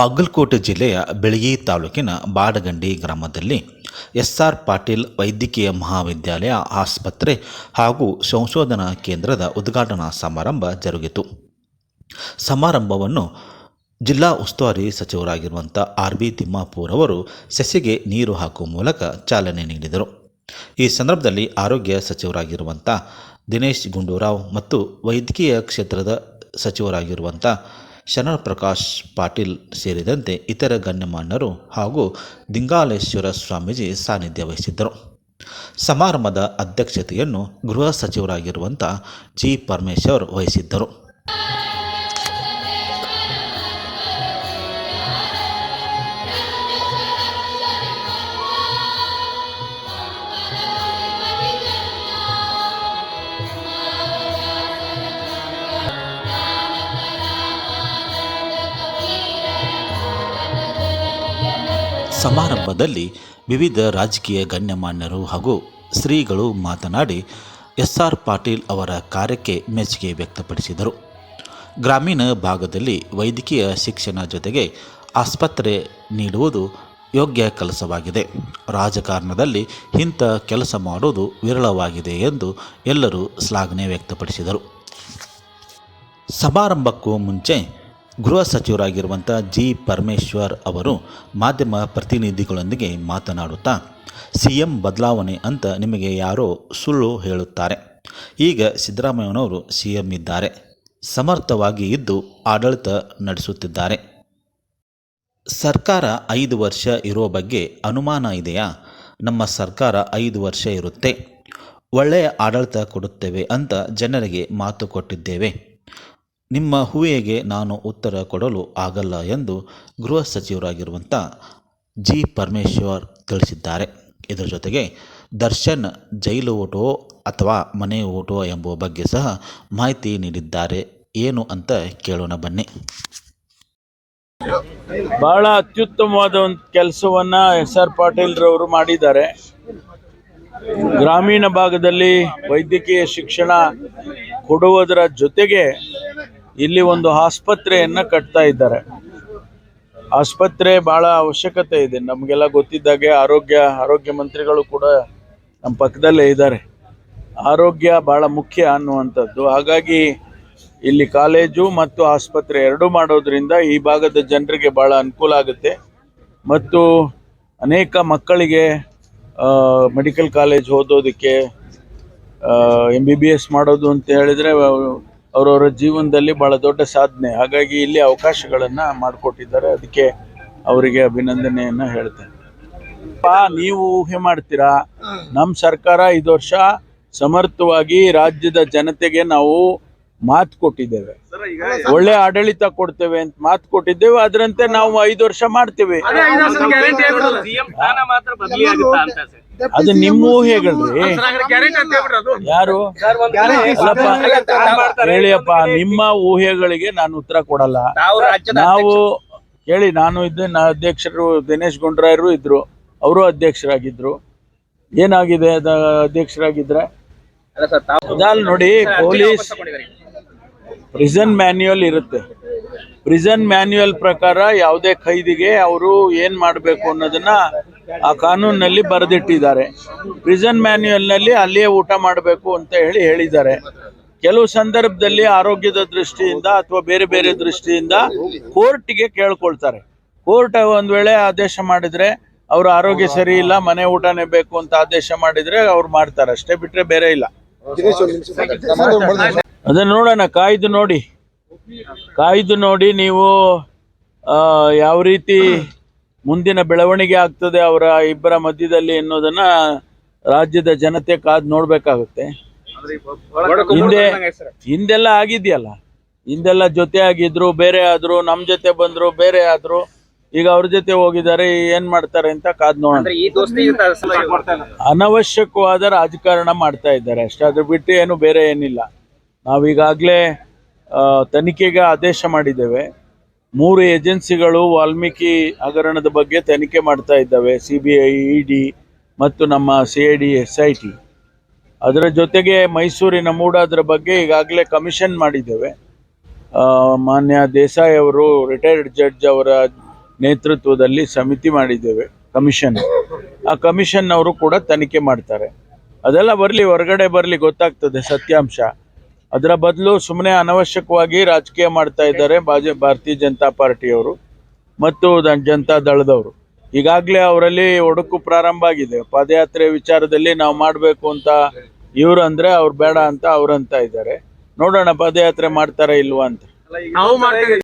ಬಾಗಲಕೋಟೆ ಜಿಲ್ಲೆಯ ಬೆಳಗಿ ತಾಲೂಕಿನ ಬಾಡಗಂಡಿ ಗ್ರಾಮದಲ್ಲಿ ಎಸ್ಆರ್ ಪಾಟೀಲ್ ವೈದ್ಯಕೀಯ ಮಹಾವಿದ್ಯಾಲಯ ಆಸ್ಪತ್ರೆ ಹಾಗೂ ಸಂಶೋಧನಾ ಕೇಂದ್ರದ ಉದ್ಘಾಟನಾ ಸಮಾರಂಭ ಜರುಗಿತು. ಸಮಾರಂಭವನ್ನು ಜಿಲ್ಲಾ ಉಸ್ತುವಾರಿ ಸಚಿವರಾಗಿರುವಂಥ ಆರ್ ಬಿ ತಿಮ್ಮಾಪೂರ್ ಅವರು ಸಸಿಗೆ ನೀರು ಹಾಕುವ ಮೂಲಕ ಚಾಲನೆ ನೀಡಿದರು. ಈ ಸಂದರ್ಭದಲ್ಲಿ ಆರೋಗ್ಯ ಸಚಿವರಾಗಿರುವಂಥ ದಿನೇಶ್ ಗುಂಡೂರಾವ್ ಮತ್ತು ವೈದ್ಯಕೀಯ ಕ್ಷೇತ್ರದ ಸಚಿವರಾಗಿರುವಂಥ ಶರಣ್ ಪ್ರಕಾಶ್ ಪಾಟೀಲ್ ಸೇರಿದಂತೆ ಇತರ ಗಣ್ಯಮಾನ್ಯರು ಹಾಗೂ ದಿಂಗಾಲೇಶ್ವರ ಸ್ವಾಮೀಜಿ ಸಾನ್ನಿಧ್ಯ ವಹಿಸಿದ್ದರು. ಸಮಾರಂಭದ ಅಧ್ಯಕ್ಷತೆಯನ್ನು ಗೃಹ ಸಚಿವರಾಗಿರುವಂಥ ಜಿ ಪರಮೇಶ್ವರ್ ವಹಿಸಿದ್ದರು. ಸಮಾರಂಭದಲ್ಲಿ ವಿವಿಧ ರಾಜಕೀಯ ಗಣ್ಯಮಾನ್ಯರು ಹಾಗೂ ಶ್ರೀಗಳು ಮಾತನಾಡಿ ಎಸ್ ಆರ್ ಪಾಟೀಲ್ ಅವರ ಕಾರ್ಯಕ್ಕೆ ಮೆಚ್ಚುಗೆ ವ್ಯಕ್ತಪಡಿಸಿದರು. ಗ್ರಾಮೀಣ ಭಾಗದಲ್ಲಿ ವೈದ್ಯಕೀಯ ಶಿಕ್ಷಣ ಜೊತೆಗೆ ಆಸ್ಪತ್ರೆ ನೀಡುವುದು ಯೋಗ್ಯ ಕೆಲಸವಾಗಿದೆ. ರಾಜಕಾರಣದಲ್ಲಿ ಇಂಥ ಕೆಲಸ ಮಾಡುವುದು ವಿರಳವಾಗಿದೆ ಎಂದು ಎಲ್ಲರೂ ಶ್ಲಾಘನೆ ವ್ಯಕ್ತಪಡಿಸಿದರು. ಸಮಾರಂಭಕ್ಕೂ ಮುಂಚೆ ಗೃಹ ಸಚಿವರಾಗಿರುವಂಥ ಜಿ ಪರಮೇಶ್ವರ್ ಅವರು ಮಾಧ್ಯಮ ಪ್ರತಿನಿಧಿಗಳೊಂದಿಗೆ ಮಾತನಾಡುತ್ತಾ ಸಿ ಎಂ ಬದಲಾವಣೆ ಅಂತ ನಿಮಗೆ ಯಾರೋ ಸುಳ್ಳು ಹೇಳುತ್ತಾರೆ. ಈಗ ಸಿದ್ದರಾಮಯ್ಯನವರು ಸಿ ಎಂ ಇದ್ದಾರೆ. ಸಮರ್ಥವಾಗಿ ಇದ್ದು ಆಡಳಿತ ನಡೆಸುತ್ತಿದ್ದಾರೆ. ಸರ್ಕಾರ ಐದು ವರ್ಷ ಇರೋ ಬಗ್ಗೆ ಅನುಮಾನ ಇದೆಯಾ? ನಮ್ಮ ಸರ್ಕಾರ ಐದು ವರ್ಷ ಇರುತ್ತೆ. ಒಳ್ಳೆಯ ಆಡಳಿತ ಕೊಡುತ್ತೇವೆ ಅಂತ ಜನರಿಗೆ ಮಾತು ಕೊಟ್ಟಿದ್ದೇವೆ. ನಿಮ್ಮ ಹೂವೆಗೆ ನಾನು ಉತ್ತರ ಕೊಡಲು ಆಗಲ್ಲ ಎಂದು ಗೃಹ ಸಚಿವರಾಗಿರುವಂಥ ಜಿ. ಪರಮೇಶ್ವರ್ ತಿಳಿಸಿದ್ದಾರೆ. ಇದರ ಜೊತೆಗೆ ದರ್ಶನ್ ಜೈಲು ಓಟೋ ಅಥವಾ ಮನೆ ಓಟೋ ಎಂಬುವ ಬಗ್ಗೆ ಸಹ ಮಾಹಿತಿ ನೀಡಿದ್ದಾರೆ. ಏನು ಅಂತ ಕೇಳೋಣ ಬನ್ನಿ. ಬಹಳ ಅತ್ಯುತ್ತಮವಾದ ಒಂದು ಕೆಲಸವನ್ನ ಎಸ್. ಆರ್. ಪಾಟೀಲ್ ರವರು ಮಾಡಿದ್ದಾರೆ. ಗ್ರಾಮೀಣ ಭಾಗದಲ್ಲಿ ವೈದ್ಯಕೀಯ ಶಿಕ್ಷಣ ಕೊಡುವುದರ ಜೊತೆಗೆ ಇಲ್ಲಿ ಒಂದು ಆಸ್ಪತ್ರೆಯನ್ನ ಕಟ್ತಾ ಇದ್ದಾರೆ. ಆಸ್ಪತ್ರೆ ಬಹಳ ಅವಶ್ಯಕತೆ ಇದೆ. ನಮಗೆಲ್ಲ ಗೊತ್ತಿದ್ದಾಗೆ ಆರೋಗ್ಯ ಆರೋಗ್ಯ ಮಂತ್ರಿಗಳು ಕೂಡ ನಮ್ಮ ಪಕ್ಕದಲ್ಲೇ ಇದ್ದಾರೆ. ಆರೋಗ್ಯ ಬಹಳ ಮುಖ್ಯ ಅನ್ನುವಂಥದ್ದು. ಹಾಗಾಗಿ ಇಲ್ಲಿ ಕಾಲೇಜು ಮತ್ತು ಆಸ್ಪತ್ರೆ ಎರಡೂ ಮಾಡೋದ್ರಿಂದ ಈ ಭಾಗದ ಜನರಿಗೆ ಭಾಳ ಅನುಕೂಲ ಆಗುತ್ತೆ. ಮತ್ತು ಅನೇಕ ಮಕ್ಕಳಿಗೆ ಮೆಡಿಕಲ್ ಕಾಲೇಜ್ ಓದೋದಕ್ಕೆ ಎಂ ಬಿ ಬಿ ಎಸ್ ಮಾಡೋದು ಅಂತ ಹೇಳಿದರೆ ಅವರವರ ಜೀವನದಲ್ಲಿ ಬಹಳ ದೊಡ್ಡ ಸಾಧನೆ. ಹಾಗಾಗಿ ಇಲ್ಲಿ ಅವಕಾಶಗಳನ್ನು ಮಾಡಿಕೊಟ್ಟಿದ್ದಾರೆ. ಅದಕ್ಕೆ ಅವರಿಗೆ ಅಭಿನಂದನೆಯನ್ನು ಹೇಳ್ತೇನೆ. ಪಾ, ನೀವು ಊಹೆ ಮಾಡ್ತೀರಾ? ನಮ್ಮ ಸರ್ಕಾರ ಇದು ವರ್ಷ ಸಮರ್ಥವಾಗಿ ರಾಜ್ಯದ ಜನತೆಗೆ ನಾವು ಮಾತು ಕೊಟ್ಟಿದ್ದೇವೆ. ಒಳ್ಳೆ ಆಡಳಿತ ಕೊಡ್ತೇವೆ ಅಂತ ಮಾತು ಕೊಟ್ಟಿದ್ದೇವೆ. ಅದರಂತೆ ನಾವು ಐದು ವರ್ಷ ಮಾಡ್ತೇವೆ. ಅದು ನಿಮ್ಮ ಊಹೆಗಳ್ರಿ ಯಾರು? ಹೇಳಿಯಪ್ಪ ನಿಮ್ಮ ಊಹೆಗಳಿಗೆ ನಾನು ಉತ್ತರ ಕೊಡಲ್ಲ. ನಾವು ಕೇಳಿ ನಾನು ಇದ್ದೆ ನಾ ಅಧ್ಯಕ್ಷರು ದಿನೇಶ್ ಗುಂಡ್ರಾಯರು ಇದ್ರು. ಅವರು ಅಧ್ಯಕ್ಷರಾಗಿದ್ರು. ಏನಾಗಿದೆ ಅದ ಅಧ್ಯಕ್ಷರಾಗಿದ್ರೆ? ಅಲ್ಲ ಸರ್ ತಾವು ನೋಡಿ ಪೊಲೀಸ್. ಪ್ರಿಸನ್ ಮ್ಯಾನ್ಯುಯಲ್ ಇರುತ್ತೆ. ಪ್ರಿಸನ್ ಮ್ಯಾನ್ಯುಯಲ್ ಪ್ರಕಾರ ಯಾವುದೇ ಖೈದಿಗೆ ಅವರು ಏನ್ ಮಾಡಬೇಕು ಅನ್ನೋದನ್ನ ಆ ಕಾನೂನಿನಲ್ಲಿ ಬರೆದಿಟ್ಟಿದ್ದಾರೆ. ಪ್ರಿಸನ್ ಮ್ಯಾನ್ಯುಯಲ್ನಲ್ಲಿ ಅಲ್ಲಿಯೇ ಊಟ ಮಾಡಬೇಕು ಅಂತ ಹೇಳಿ ಹೇಳಿದ್ದಾರೆ. ಕೆಲವು ಸಂದರ್ಭದಲ್ಲಿ ಆರೋಗ್ಯದ ದೃಷ್ಟಿಯಿಂದ ಅಥವಾ ಬೇರೆ ಬೇರೆ ದೃಷ್ಟಿಯಿಂದ ಕೋರ್ಟ್ಗೆ ಕೇಳ್ಕೊಳ್ತಾರೆ. ಕೋರ್ಟ್ ಒಂದ್ ವೇಳೆ ಆದೇಶ ಮಾಡಿದ್ರೆ ಅವ್ರ ಆರೋಗ್ಯ ಸರಿ ಇಲ್ಲ, ಮನೆ ಊಟನೇ ಬೇಕು ಅಂತ ಆದೇಶ ಮಾಡಿದ್ರೆ ಅವ್ರು ಮಾಡ್ತಾರೆ. ಅಷ್ಟೇ ಬಿಟ್ರೆ ಬೇರೆ ಇಲ್ಲ. ಅದನ್ನ ನೋಡೋಣ ಕಾಯ್ದು ನೋಡಿ. ಕಾಯ್ದು ನೋಡಿ ನೀವು ಆ, ಯಾವ ರೀತಿ ಮುಂದಿನ ಬೆಳವಣಿಗೆ ಆಗ್ತದೆ ಅವರ ಇಬ್ಬರ ಮಧ್ಯದಲ್ಲಿ ಅನ್ನೋದನ್ನ ರಾಜ್ಯದ ಜನತೆ ಕಾದ್ ನೋಡ್ಬೇಕಾಗುತ್ತೆ. ಹಿಂದೆ ಹಿಂದೆಲ್ಲ ಆಗಿದೆಯಲ್ಲ. ಹಿಂದೆಲ್ಲ ಜೊತೆ ಆಗಿದ್ರು ಬೇರೆ ಆದ್ರು ನಮ್ ಜೊತೆ ಬಂದ್ರು ಬೇರೆ ಆದ್ರು ಈಗ ಅವ್ರ ಜೊತೆ ಹೋಗಿದ್ದಾರೆ ಏನ್ ಮಾಡ್ತಾರೆ ಅಂತ ಕಾದ್ ನೋಡೋಣ. ಅನವಶ್ಯಕವಾದ ರಾಜಕಾರಣ ಮಾಡ್ತಾ ಇದ್ದಾರೆ ಅಷ್ಟೇ ಅದ್ರ ಬಿಟ್ಟು ಏನು ಬೇರೆ ಏನಿಲ್ಲ. ನಾವೀಗಾಗಲೇ ತನಿಖೆಗೆ ಆದೇಶ ಮಾಡಿದ್ದೇವೆ. ಮೂರು ಏಜೆನ್ಸಿಗಳು ವಾಲ್ಮೀಕಿ ಹಗರಣದ ಬಗ್ಗೆ ತನಿಖೆ ಮಾಡ್ತಾ ಇದ್ದಾವೆ ಸಿ ಬಿ ಐ ಇ ಮತ್ತು ನಮ್ಮ C I D, S I T. ಅದರ ಜೊತೆಗೆ ಮೈಸೂರಿನ ಮೂಡಾದ್ರ ಬಗ್ಗೆ ಈಗಾಗಲೇ ಕಮಿಷನ್ ಮಾಡಿದ್ದೇವೆ. ಮಾನ್ಯ ದೇಸಾಯಿ ಅವರು ರಿಟೈರ್ಡ್ ಜಡ್ಜ್ ಅವರ ನೇತೃತ್ವದಲ್ಲಿ ಸಮಿತಿ ಮಾಡಿದ್ದೇವೆ, ಕಮಿಷನ್. ಆ ಕಮಿಷನ್ ಅವರು ಕೂಡ ತನಿಖೆ ಮಾಡ್ತಾರೆ. ಅದೆಲ್ಲ ಬರಲಿ, ಹೊರಗಡೆ ಬರಲಿ ಗೊತ್ತಾಗ್ತದೆ ಸತ್ಯಾಂಶ. ಅದರ ಬದಲು ಸುಮ್ಮನೆ ಅನವಶ್ಯಕವಾಗಿ ರಾಜಕೀಯ ಮಾಡ್ತಾ ಇದ್ದಾರೆ ಬಾಜಿ ಭಾರತೀಯ ಜನತಾ ಪಾರ್ಟಿಯವರು ಮತ್ತು ಜನತಾ ದಳದವರು. ಈಗಾಗಲೇ ಅವರಲ್ಲಿ ಒಡಕು ಪ್ರಾರಂಭ ಆಗಿದೆ. ಪಾದಯಾತ್ರೆ ವಿಚಾರದಲ್ಲಿ ನಾವು ಮಾಡಬೇಕು ಅಂತ ಇವರು ಅಂದ್ರೆ ಅವ್ರು ಬೇಡ ಅಂತ ಅವ್ರಂತ ಇದ್ದಾರೆ. ನೋಡೋಣ ಪಾದಯಾತ್ರೆ ಮಾಡ್ತಾರಾ ಇಲ್ವಾ ಅಂತ.